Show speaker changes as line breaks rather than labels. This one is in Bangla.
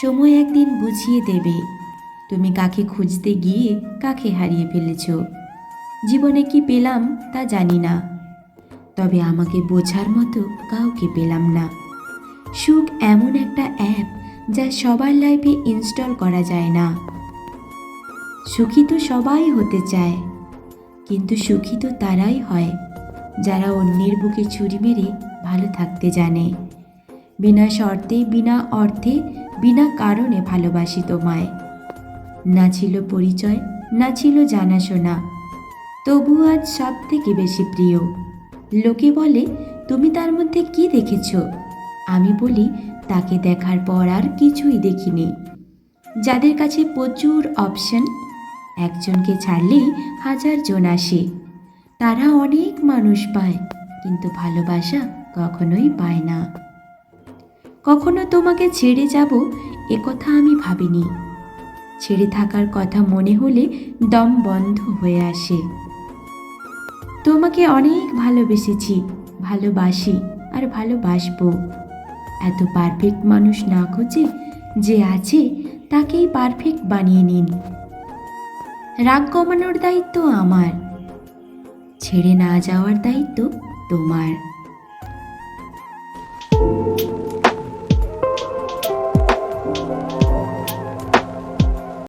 সময় একদিন বুঝিয়ে দেবে। তুমি কাকে খুঁজতে গিয়ে কাকে হারিয়ে ফেলেছ? জীবনে কি পেলাম তা জানি না। তবে আমাকে বোঝার মতো কাউকে পেলাম না। সুখ এমন একটা অ্যাপ যা সবার লাইফে ইনস্টল করা যায় না। সুখী তো সবাই হতে চায়, কিন্তু সুখী তো তারাই হয়, যারা অন্যের বুকে ছুরি মেরে ভালো থাকতে জানে। বিনা শর্তে, বিনা অর্থে, বিনা কারণে ভালোবাসি তোমায়। না ছিল পরিচয়, না ছিল জানাশোনা। তবু আজ সব থেকে বেশি প্রিয়। লোকে বলে, তুমি তার মধ্যে কি দেখেছ? আমি বলি, তাকে দেখার পর আর কিছুই দেখিনি। যাদের কাছে প্রচুর অপশন, একজনকে ছাড়লেই হাজার জন আসে। তারা অনেক মানুষ পায়, কিন্তু ভালোবাসা কখনোই পায় না। কখনো তোমাকে ছেড়ে যাব? একথা আমি ভাবিনি। ছেড়ে থাকার কথা মনে হলে দম বন্ধ হয়ে আসে। তোমাকে অনেক ভালোবেসেছি, ভালোবাসি আর ভালোবাসবো। এত পারফেক্ট মানুষ না খুঁজে যে আছে, তাকেই পারফেক্ট বানিয়ে নিন। রাগ কমানোর দায়িত্ব আমার। ছেড়ে না যাওয়ার দায়িত্ব তোমার।